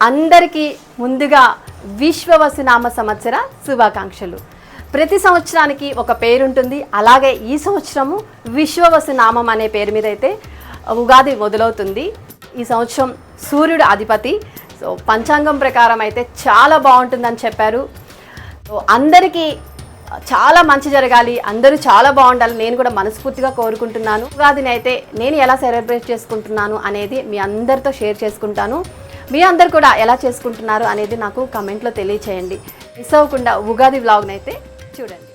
అందరికీ ముందుగా విశ్వవసునామ సంవత్సర శుభాకాంక్షలు. ప్రతి సంవత్సరానికి ఒక పేరుంటుంది అలాగే ఈ సంవత్సరము విశ్వవసునామం అనే పేరు మీద అయితే ఉగాది మొదలవుతుంది. ఈ సంవత్సరం సూర్యుడు అధిపతి. సో పంచాంగం ప్రకారం అయితే చాలా బాగుంటుందని చెప్పారు. అందరికీ చాలా మంచి జరగాలి అందరూ చాలా బాగుండాలి నేను కూడా మనస్ఫూర్తిగా కోరుకుంటున్నాను. ఉగాదిని అయితే నేను ఎలా సెలబ్రేట్ చేసుకుంటున్నాను అనేది మీ అందరితో షేర్ చేసుకుంటాను. మీ అందరు కూడా ఎలా చేసుకుంటున్నారు అనేది నాకు కమెంట్లో తెలియచేయండి. మిస్ అవ్వకుండా ఉగాది వ్లాగ్ని అయితే చూడండి.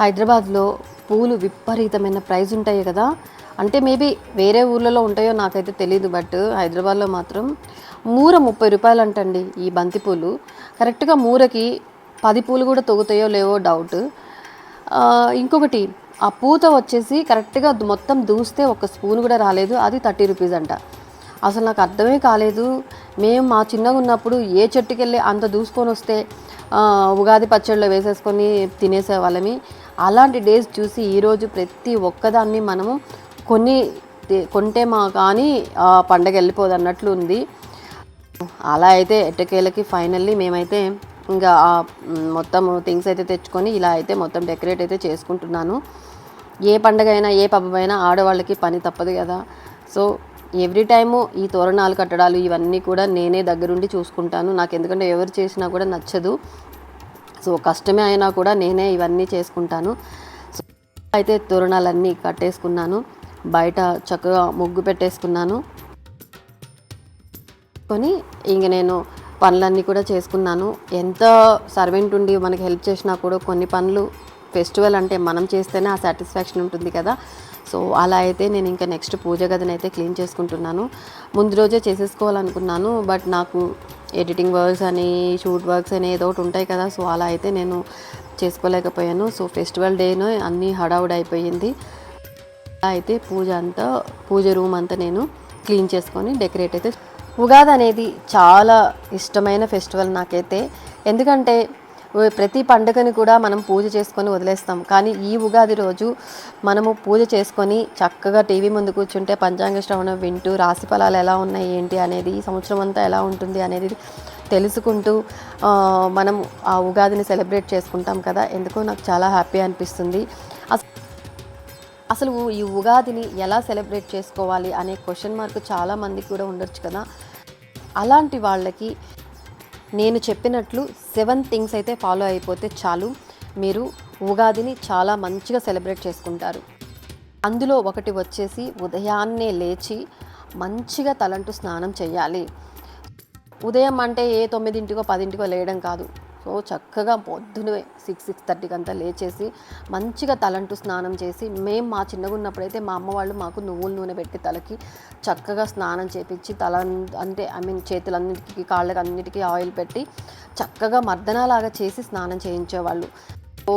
హైదరాబాద్లో పూలు విపరీతమైన ప్రైజ్ ఉంటాయి కదా. అంటే మేబీ వేరే ఊర్లలో ఉంటాయో నాకైతే తెలియదు బట్ హైదరాబాద్లో మాత్రం మూర ముప్పై రూపాయలు అంటండి ఈ బంతి పూలు. కరెక్ట్గా మూరకి పది పూలు కూడా తొగుతాయో లేవో డౌట్ ఇంకొకటి ఆ పూత వచ్చేసి కరెక్ట్గా మొత్తం దూస్తే ఒక స్పూన్ కూడా రాలేదు అది థర్టీ రూపీస్ అంట. అసలు నాకు అర్థమే కాలేదు. మేము మా చిన్నగా ఉన్నప్పుడు ఏ చెట్టుకి వెళ్ళి అంత దూసుకొని వస్తే ఉగాది పచ్చడిలో వేసేసుకొని తినేసేవాళ్ళమి అలాంటి డేస్ చూసి ఈరోజు ప్రతి ఒక్కదాన్ని మనము కొన్ని కొంటే మా కానీ ఆ పండగ వెళ్ళిపోదు అన్నట్లు ఉంది. అలా అయితే ఎట్టకేలకి ఫైనల్లీ మేమైతే ఇంకా మొత్తం థింగ్స్ అయితే తెచ్చుకొని ఇలా అయితే మొత్తం డెకరేట్ అయితే చేసుకుంటున్నాను. ఏ పండగ అయినా ఏ పబ్బమైనా ఆడవాళ్ళకి పని తప్పదు కదా. సో ఎవ్రీ టైము ఈ తోరణాలు కట్టడాలు ఇవన్నీ కూడా నేనే దగ్గరుండి చూసుకుంటాను. నాకు ఎందుకంటే ఎవరు చేసినా కూడా నచ్చదు. సో కష్టమే అయినా కూడా నేనే ఇవన్నీ చేసుకుంటాను. సో అయితే తోరణాలన్నీ కట్టేసుకున్నాను. బయట చక్కగా ముగ్గు పెట్టేసుకున్నాను. కొని ఇంక నేను పనులన్నీ కూడా చేసుకున్నాను. ఎంత సర్వెంట్ ఉండి మనకి హెల్ప్ చేసినా కూడా కొన్ని పనులు ఫెస్టివల్ అంటే మనం చేస్తేనే ఆ సాటిస్ఫాక్షన్ ఉంటుంది కదా. సో అలా అయితే నేను ఇంకా నెక్స్ట్ పూజ గదిని అయితే క్లీన్ చేసుకుంటున్నాను. ముందు రోజే చేసేసుకోవాలనుకున్నాను బట్ నాకు ఎడిటింగ్ వర్క్స్ అని షూట్ వర్క్స్ అని ఏదో ఒకటి ఉంటాయి కదా. సో అలా అయితే నేను చేసుకోలేకపోయాను. సో ఫెస్టివల్ డేను అన్నీ హడావుడ్ అయిపోయింది. అలా అయితే పూజ అంతా పూజ రూమ్ అంతా నేను క్లీన్ చేసుకొని డెకరేట్ అయితే ఉగాది అనేది చాలా ఇష్టమైన ఫెస్టివల్ నాకైతే. ఎందుకంటే ప్రతి పండుగని కూడా మనం పూజ చేసుకొని వదిలేస్తాం. కానీ ఈ ఉగాది రోజు మనము పూజ చేసుకొని చక్కగా టీవీ ముందు కూర్చుంటే పంచాంగ శ్రవణం వింటూ రాశి ఫలాలు ఎలా ఉన్నాయి ఏంటి అనేది ఈ సంవత్సరం అంతా ఎలా ఉంటుంది అనేది తెలుసుకుంటూ మనం ఆ ఉగాదిని సెలబ్రేట్ చేసుకుంటాం కదా. ఎందుకో నాకు చాలా హ్యాపీ అనిపిస్తుంది. అసలు ఈ ఉగాదిని ఎలా సెలబ్రేట్ చేసుకోవాలి అనే క్వశ్చన్ మార్క్ చాలామందికి కూడా ఉండొచ్చు కదా. అలాంటి వాళ్ళకి నేను చెప్పినట్లు సెవెన్ థింగ్స్ అయితే ఫాలో అయిపోతే చాలు. మీరు ఉగాదిని చాలా మంచిగా సెలబ్రేట్ చేసుకుంటారు. అందులో ఒకటి వచ్చేసి ఉదయాన్నే లేచి మంచిగా తలంటు స్నానం చేయాలి ఉదయం అంటే ఏ తొమ్మిదింటికో పదింటికో లేయడం కాదు. సో చక్కగా పొద్దునే సిక్స్ సిక్స్ థర్టీకి అంతా లేచేసి మంచిగా తలంటు స్నానం చేసి మేము మా చిన్నగా ఉన్నప్పుడైతే మా అమ్మ వాళ్ళు మాకు నువ్వుల నూనె పెట్టి తలకి చక్కగా స్నానం చేపించి తల అంటే ఐ మీన్ చేతులన్నిటికీ కాళ్ళకి అన్నిటికీ ఆయిల్ పెట్టి చక్కగా మర్దనలాగా చేసి స్నానం చేయించేవాళ్ళు. సో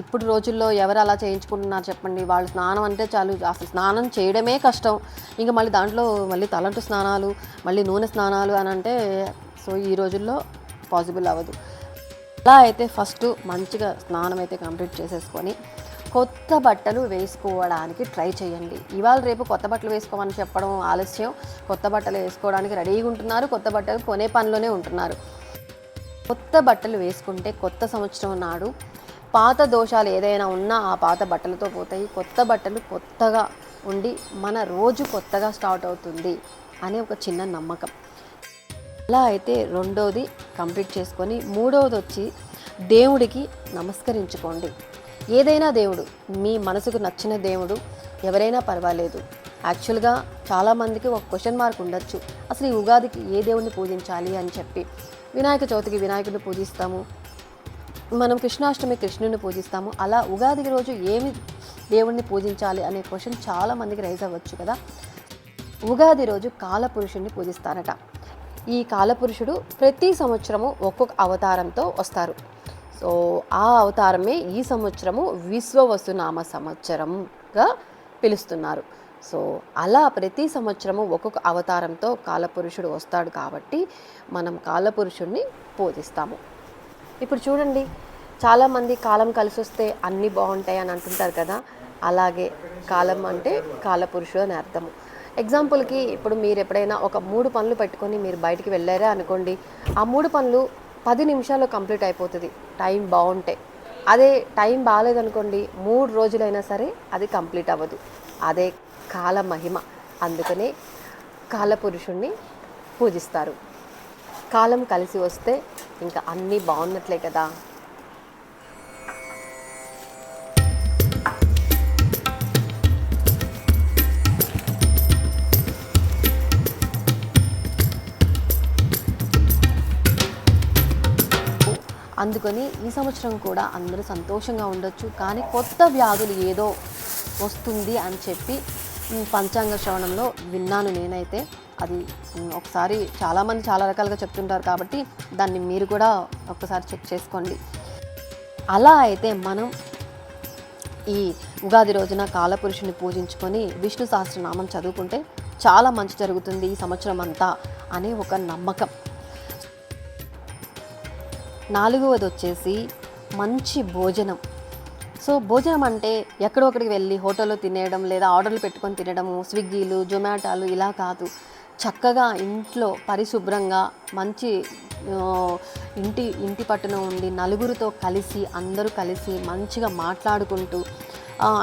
ఇప్పుడు రోజుల్లో ఎవరు అలా చేయించుకుంటున్నారు చెప్పండి? వాళ్ళు స్నానం అంటే చాలు అసలు స్నానం చేయడమే కష్టం. ఇంకా మళ్ళీ దాంట్లో మళ్ళీ తలంటు స్నానాలు మళ్ళీ నూనె స్నానాలు అని అంటే సో ఈ రోజుల్లో పాసిబుల్ అవ్వదు. అలా అయితే ఫస్ట్ మంచిగా స్నానం అయితే కంప్లీట్ చేసేసుకొని కొత్త బట్టలు వేసుకోవడానికి ట్రై చేయండి. ఇవాళ రేపు కొత్త బట్టలు వేసుకోమని చెప్పడం ఆలస్యం. కొత్త బట్టలు వేసుకోవడానికి రెడీగా ఉంటున్నారు. కొత్త బట్టలు కొనే పనిలోనే ఉంటున్నారు. కొత్త బట్టలు వేసుకుంటే కొత్త సంవత్సరం నాడు పాత దోషాలు ఏదైనా ఉన్నా ఆ పాత బట్టలతో పోతాయి. కొత్త బట్టలు కొత్తగా ఉండి మన రోజు కొత్తగా స్టార్ట్ అవుతుంది అనే ఒక చిన్న నమ్మకం. అలా అయితే రెండోది కంప్లీట్ చేసుకొని మూడవది వచ్చి దేవుడికి నమస్కరించుకోండి. ఏదైనా దేవుడు మీ మనసుకు నచ్చిన దేవుడు ఎవరైనా పర్వాలేదు. యాక్చువల్గా చాలామందికి ఒక క్వశ్చన్ మార్క్ ఉండొచ్చు. అసలు ఈ ఉగాదికి ఏ దేవుడిని పూజించాలి అని చెప్పి. వినాయక చవితికి వినాయకుడిని పూజిస్తాము. మనం కృష్ణాష్టమి కృష్ణుని పూజిస్తాము. అలా ఉగాది రోజు ఏమి దేవుణ్ణి పూజించాలి అనే క్వశ్చన్ చాలామందికి రైజ్ అవ్వచ్చు కదా. ఉగాది రోజు కాలపురుషుణ్ణి పూజిస్తారట. ఈ కాలపురుషుడు ప్రతి సంవత్సరము ఒక్కొక్క అవతారంతో వస్తారు. సో ఆ అవతారమే ఈ సంవత్సరము విశ్వవసునామ సంవత్సరంగా పిలుస్తున్నారు. సో అలా ప్రతి సంవత్సరము ఒక్కొక్క అవతారంతో కాలపురుషుడు వస్తాడు కాబట్టి మనం కాలపురుషుణ్ణి పూజిస్తాము. ఇప్పుడు చూడండి చాలామంది కాలం కలిసి వస్తే అన్నీ బాగుంటాయి అని అంటుంటారు కదా అలాగే కాలం అంటే కాలపురుషుడు అని అర్థము. ఎగ్జాంపుల్కి ఇప్పుడు మీరు ఎప్పుడైనా ఒక మూడు పనులు పెట్టుకొని మీరు బయటికి వెళ్ళారే అనుకోండి ఆ మూడు పనులు పది నిమిషాల్లో కంప్లీట్ అయిపోతుంది. టైం బాగుంటే. అదే టైం బాగాలేదనుకోండి మూడు రోజులైనా సరే అది కంప్లీట్ అవ్వదు. అదే కాల మహిమ. అందుకనే కాలపురుషుణ్ణి పూజిస్తారు. కాలం కలిసి వస్తే ఇంకా అన్నీ బాగున్నట్లే కదా. అందుకని ఈ సంవత్సరం కూడా అందరూ సంతోషంగా ఉండొచ్చు. కానీ కొత్త వ్యాధులు ఏదో వస్తుంది అని చెప్పి పంచాంగ శ్రవణంలో విన్నాను నేనైతే. అది ఒకసారి చాలామంది చాలా రకాలుగా చెప్తుంటారు కాబట్టి దాన్ని మీరు కూడా ఒక్కసారి చెక్ చేసుకోండి. అలా అయితే మనం ఈ ఉగాది రోజున కాలపురుషుని పూజించుకొని విష్ణు సహస్రనామం చదువుకుంటే చాలా మంచి జరుగుతుంది ఈ సంవత్సరం అంతా అనే ఒక నమ్మకం. నాలుగవది వచ్చేసి మంచి భోజనం. సో భోజనం అంటే ఎక్కడో ఒకడికి వెళ్ళి హోటల్లో తినేయడం లేదా ఆర్డర్లు పెట్టుకొని తినడము స్విగ్గీలు జొమాటోలు ఇలా కాదు. చక్కగా ఇంట్లో పరిశుభ్రంగా మంచి ఇంటి ఇంటి పట్టున ఉండి నలుగురితో కలిసి అందరూ కలిసి మంచిగా మాట్లాడుకుంటూ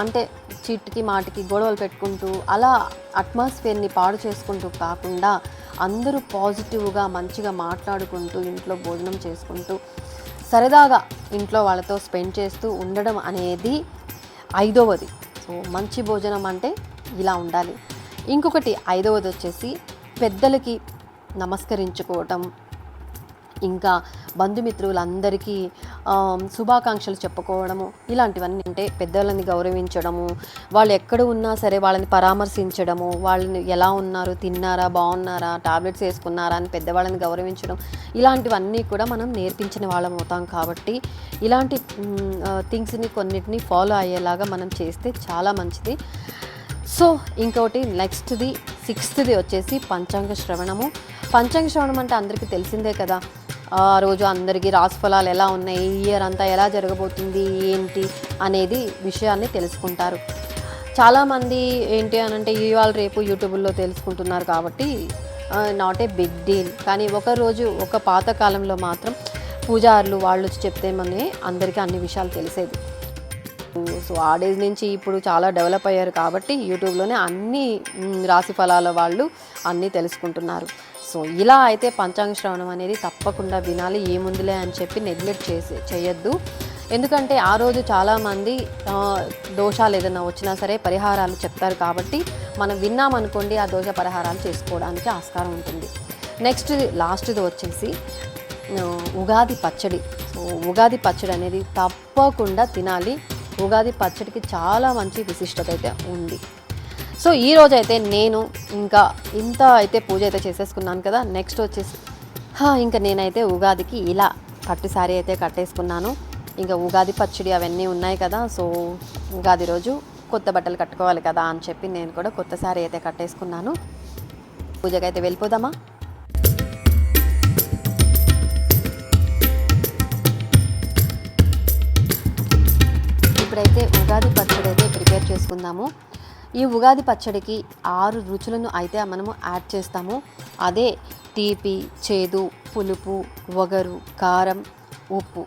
అంటే చీటికి మాటికి గొడవలు పెట్టుకుంటూ అలా అట్మాస్ఫియర్ని పాడు చేసుకుంటూ కాకుండా అందరూ పాజిటివ్గా మంచిగా మాట్లాడుకుంటూ ఇంట్లో భోజనం చేసుకుంటూ సరదాగా ఇంట్లో వాళ్ళతో స్పెండ్ చేస్తూ ఉండడం అనేది ఐదవది. సో మంచి భోజనం అంటే ఇలా ఉండాలి. ఇంకొకటి ఐదవది వచ్చేసి పెద్దలకి నమస్కరించుకోవటం ఇంకా బంధుమిత్రులందరికీ శుభాకాంక్షలు చెప్పుకోవడము ఇలాంటివన్నీ అంటే పెద్దవాళ్ళని గౌరవించడము వాళ్ళు ఎక్కడ ఉన్నా సరే వాళ్ళని పరామర్శించడము వాళ్ళని ఎలా ఉన్నారు తిన్నారా బాగున్నారా టాబ్లెట్స్ వేసుకున్నారా అని పెద్దవాళ్ళని గౌరవించడం ఇలాంటివన్నీ కూడా మనం నేర్పించిన వాళ్ళం అవుతాం కాబట్టి ఇలాంటి థింగ్స్ని కొన్నిటిని ఫాలో అయ్యేలాగా మనం చేస్తే చాలా మంచిది. సో ఇంకోటి నెక్స్ట్ది సిక్స్త్ది వచ్చేసి పంచాంగ శ్రవణము. పంచాంగ శ్రవణం అంటే అందరికీ తెలిసిందే కదా. ఆ రోజు అందరికీ రాసి ఫలాలు ఎలా ఉన్నాయి? ఈ ఇయర్ అంతా ఎలా జరగబోతుంది? ఏంటి? అనేది విషయాన్ని తెలుసుకుంటారు. చాలామంది ఏంటి అని అంటే ఇవాళ రేపు యూట్యూబ్లో తెలుసుకుంటున్నారు కాబట్టి నాట్ ఏ బిగ్ డీల్ కానీ ఒక రోజు ఒక పాతకాలంలో మాత్రం పూజారులు వాళ్ళు వచ్చి చెప్తేమనే అందరికీ అన్ని విషయాలు తెలిసేది. సో ఆ డేస్ నుంచి ఇప్పుడు చాలా డెవలప్ అయ్యారు కాబట్టి యూట్యూబ్లోనే అన్ని రాశి ఫలాల వాళ్ళు అన్నీ తెలుసుకుంటున్నారు. సో ఇలా అయితే పంచాంగ శ్రవణం అనేది తప్పకుండా వినాలి ఏముందిలే అని చెప్పి నెగ్లెక్ట్ చేసి చేయొద్దు. ఎందుకంటే ఆ రోజు చాలామంది దోషాలు ఏదైనా వచ్చినా సరే పరిహారాలు చెప్తారు కాబట్టి మనం విన్నామనుకోండి ఆ దోష పరిహారాలు చేసుకోవడానికి ఆస్కారం ఉంటుంది. నెక్స్ట్ లాస్ట్ది వచ్చేసి ఉగాది పచ్చడి. సో ఉగాది పచ్చడి అనేది తప్పకుండా తినాలి. ఉగాది పచ్చడికి చాలా మంచి విశిష్టత అయితే ఉంది. సో ఈ రోజు అయితే నేను ఇంకా ఇంత అయితే పూజ అయితే చేసేసుకున్నాను కదా నెక్స్ట్ వచ్చేసి ఇంకా నేనైతే ఉగాదికి ఇలా కట్టు శారీ అయితే కట్టేసుకున్నాను. ఇంకా ఉగాది పచ్చడి అవన్నీ ఉన్నాయి కదా సో ఉగాది రోజు కొత్త బట్టలు కట్టుకోవాలి కదా అని చెప్పి నేను కూడా కొత్త శారీ అయితే కట్టేసుకున్నాను. పూజకైతే అయితే వెళ్ళిపోదామా? ఇప్పుడైతే ఉగాది పచ్చడి అయితే ప్రిపేర్ చేసుకుందాము. ఈ ఉగాది పచ్చడికి ఆరు రుచులను అయితే మనము యాడ్ చేస్తాము. అదే తీపి చేదు పులుపు వగరు కారం ఉప్పు.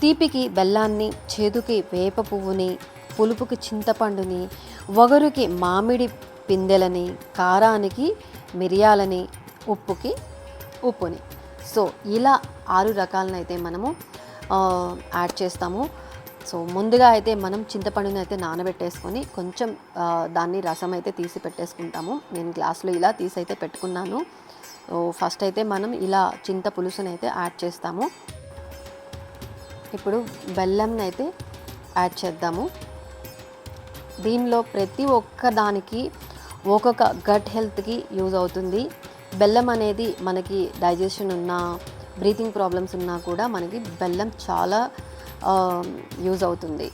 తీపికి బెల్లాన్ని చేదుకి వేప పువ్వుని పులుపుకి చింతపండుని వగరుకి మామిడి పిందెలని కారానికి మిరియాలని ఉప్పుకి ఉప్పుని. సో ఇలా ఆరు రకాలనైతే మనము యాడ్ చేస్తాము. సో ముందుగా అయితే మనం చింతపండుని అయితే నానబెట్టేసుకొని కొంచెం దాన్ని రసం అయితే తీసి పెట్టేసుకుంటాము. నేను గ్లాస్లో ఇలా తీసి అయితే పెట్టుకున్నాను. సో ఫస్ట్ అయితే మనం ఇలా చింత పులుసుని అయితే యాడ్ చేస్తాము. ఇప్పుడు బెల్లంని అయితే యాడ్ చేద్దాము. దీనిలో ప్రతి ఒక్క దానికి ఒక్కొక్క గట్ హెల్త్కి యూజ్ అవుతుంది. బెల్లం అనేది మనకి డైజెషన్ ఉన్నా బ్రీతింగ్ ప్రాబ్లమ్స్ ఉన్నా కూడా మనకి బెల్లం చాలా Um, యూజ్ అవుతుంది.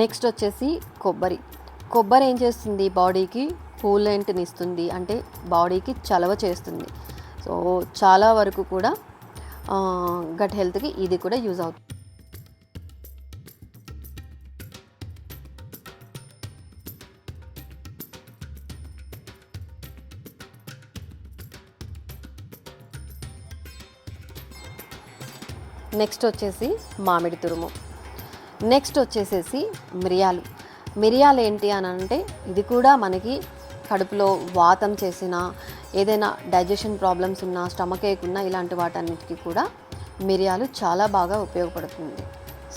నెక్స్ట్ వచ్చేసి కొబ్బరి. కొబ్బరి ఏం చేస్తుంది? బాడీకి కూలెంట్ని ఇస్తుంది. అంటే బాడీకి చలవ చేస్తుంది. సో చాలా వరకు కూడా గట్ హెల్త్కి ఇది కూడా యూజ్ అవుతుంది. నెక్స్ట్ వచ్చేసి మామిడి తురుము. నెక్స్ట్ వచ్చేసేసి మిరియాలు. మిరియాలు ఏంటి అని అంటే ఇది కూడా మనకి కడుపులో వాతం చేసిన ఏదైనా డైజెషన్ ప్రాబ్లమ్స్ ఉన్నా స్టమక్ ఏక్ ఉన్నా ఇలాంటి వాటన్నిటికీ కూడా మిరియాలు చాలా బాగా ఉపయోగపడుతుంది.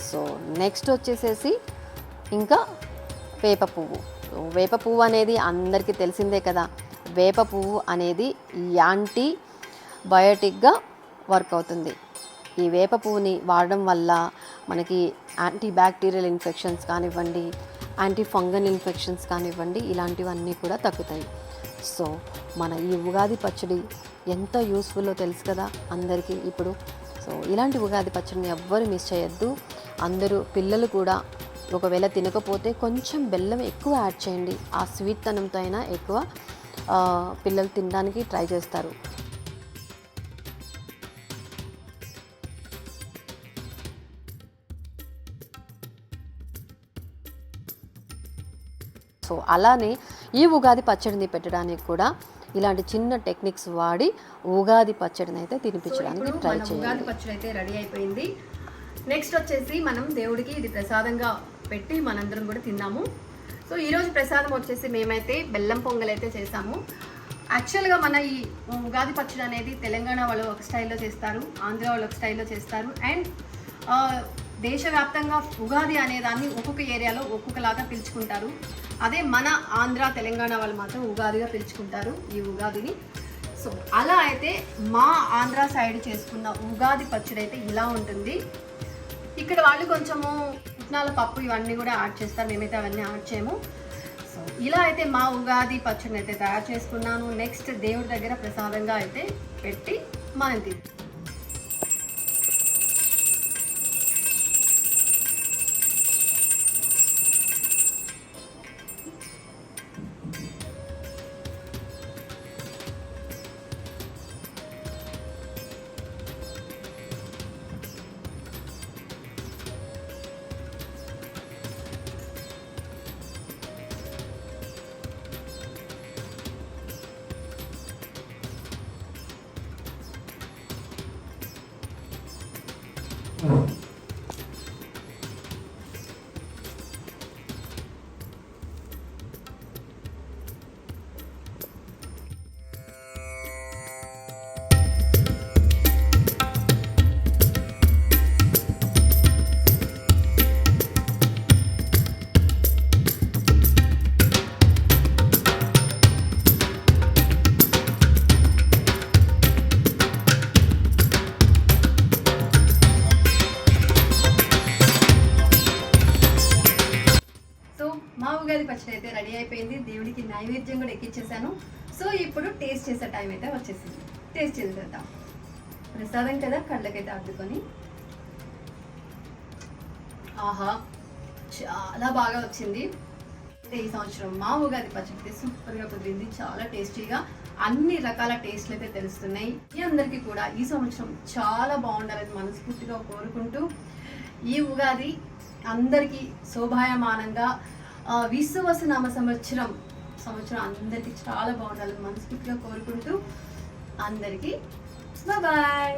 సో నెక్స్ట్ వచ్చేసేసి ఇంకా వేప పువ్వు. వేప పువ్వు అనేది అందరికీ తెలిసిందే కదా. వేప పువ్వు అనేది యాంటీ బయోటిక్గా వర్క్ అవుతుంది. ఈ వేప పువ్వుని వాడడం వల్ల మనకి యాంటీ బ్యాక్టీరియల్ ఇన్ఫెక్షన్స్ కానివ్వండి యాంటీ ఫంగల్ ఇన్ఫెక్షన్స్ కానివ్వండి ఇలాంటివన్నీ కూడా తగ్గుతాయి. సో మన ఈ ఉగాది పచ్చడి ఎంత యూస్ఫుల్లో తెలుసు కదా అందరికీ ఇప్పుడు. సో ఇలాంటి ఉగాది పచ్చడిని ఎవ్వరు మిస్ చేయొద్దు. అందరూ పిల్లలు కూడా ఒకవేళ తినకపోతే కొంచెం బెల్లం ఎక్కువ యాడ్ చేయండి. ఆ స్వీట్ తనంతో అయినా ఎక్కువ పిల్లలు తినడానికి ట్రై చేస్తారు. సో అలానే ఈ ఉగాది పచ్చడిని పెట్టడానికి కూడా ఇలాంటి చిన్న టెక్నిక్స్ వాడి ఉగాది పచ్చడిని అయితే తినిపించడానికి ట్రై చేయండి ఉగాది పచ్చడి అయితే రెడీ అయిపోయింది. నెక్స్ట్ వచ్చేసి మనం దేవుడికి ఇది ప్రసాదంగా పెట్టి మనందరం కూడా తిందాము సో ఈరోజు ప్రసాదం వచ్చేసి మేమైతే బెల్లం పొంగల్ అయితే చేసాము. యాక్చువల్గా మన ఈ ఉగాది పచ్చడి అనేది తెలంగాణ వాళ్ళు ఒక స్టైల్లో చేస్తారు ఆంధ్ర వాళ్ళు ఒక స్టైల్లో చేస్తారు. అండ్ దేశవ్యాప్తంగా ఉగాది అనే దాన్ని ఒక్కొక్క ఏరియాలో ఒక్కొక్కలాగా పిలుచుకుంటారు. అదే మన ఆంధ్ర తెలంగాణ వాళ్ళు మాత్రం ఉగాదిగా పిలుచుకుంటారు ఈ ఉగాదిని. సో అలా అయితే మా ఆంధ్ర సైడ్ చేసుకున్న ఉగాది పచ్చడి అయితే ఇలా ఉంటుంది. ఇక్కడ వాళ్ళు కొంచెము పుట్నాల పప్పు ఇవన్నీ కూడా యాడ్ చేస్తారు. మేమైతే అవన్నీ యాడ్ చేయము. సో ఇలా అయితే మా ఉగాది పచ్చడిని అయితే తయారు చేసుకున్నాను. నెక్స్ట్ దేవుడి దగ్గర ప్రసాదంగా అయితే పెట్టి మనం తింటాం. టేస్ట్ చేసే టైం అయితే వచ్చేసింది. టేస్ట్ చేసేద్దాం. ప్రసాదం కదా కళ్ళకైతే అద్దుకొని ఆహా చాలా బాగా వచ్చింది. అయితే ఈ సంవత్సరం మా ఉగాది పచ్చడి సూపర్గా కుదిరింది. చాలా టేస్టీగా అన్ని రకాల టేస్ట్లు అయితే తెలుస్తున్నాయి. మీ అందరికీ కూడా ఈ సంవత్సరం చాలా బాగుండాలని మనస్ఫూర్తిగా కోరుకుంటూ ఈ ఉగాది అందరికీ శోభాయమానంగా ఆ, విశ్వవసనామ సంవత్సరం సంవత్సరం అందరికీ చాలా బాగుండాలని మనస్ఫూర్తిగా కోరుకుంటూ అందరికీ. బాయ్